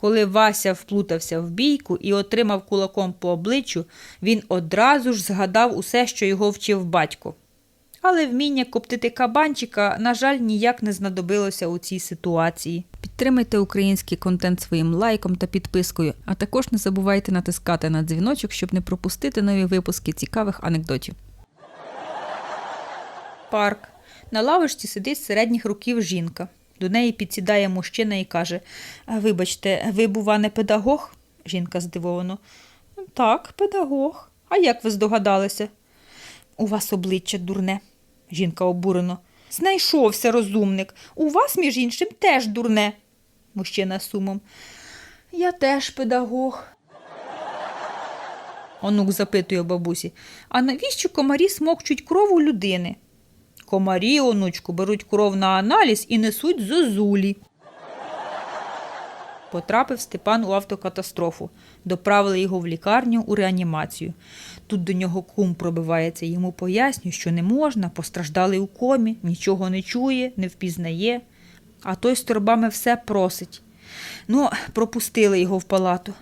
Коли Вася вплутався в бійку і отримав кулаком по обличчю, він одразу ж згадав усе, що його вчив батько. Але вміння коптити кабанчика, на жаль, ніяк не знадобилося у цій ситуації. Підтримайте український контент своїм лайком та підпискою, а також не забувайте натискати на дзвіночок, щоб не пропустити нові випуски цікавих анекдотів. Парк. На лавочці сидить середніх років жінка. До неї підсідає мужчина і каже: Вибачте, ви, бува, не педагог? Жінка здивовано. Так, педагог. А як ви здогадалися? У вас обличчя дурне. Жінка обурено. Знайшовся розумник. У вас, між іншим, теж дурне. Мужчина сумом. Я теж педагог. Онук запитує бабусі, а навіщо комарі смокчуть кров у людини? Комарі, онучку, беруть кров на аналіз і несуть зозулі. Потрапив Степан у автокатастрофу. Доправили його в лікарню у реанімацію. Тут до нього кум пробивається, йому пояснює, що не можна, постраждалий у комі, нічого не чує, не впізнає. А той з торбами все просить. Ну, пропустили його в палату.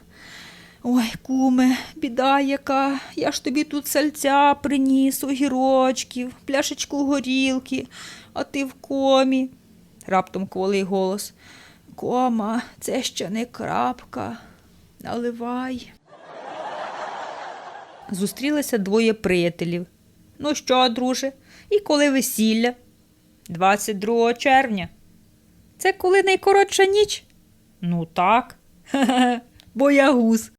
Ой, куме, біда яка. Я ж тобі тут сальця приніс, огірочків, пляшечку горілки, а ти в комі. Раптом кволий голос. Кома, це ще не крапка. Наливай. Зустрілися двоє приятелів. Ну що, друже, і коли весілля? 22 червня. Це коли найкоротша ніч? Ну так. Ха-ха, боягуз.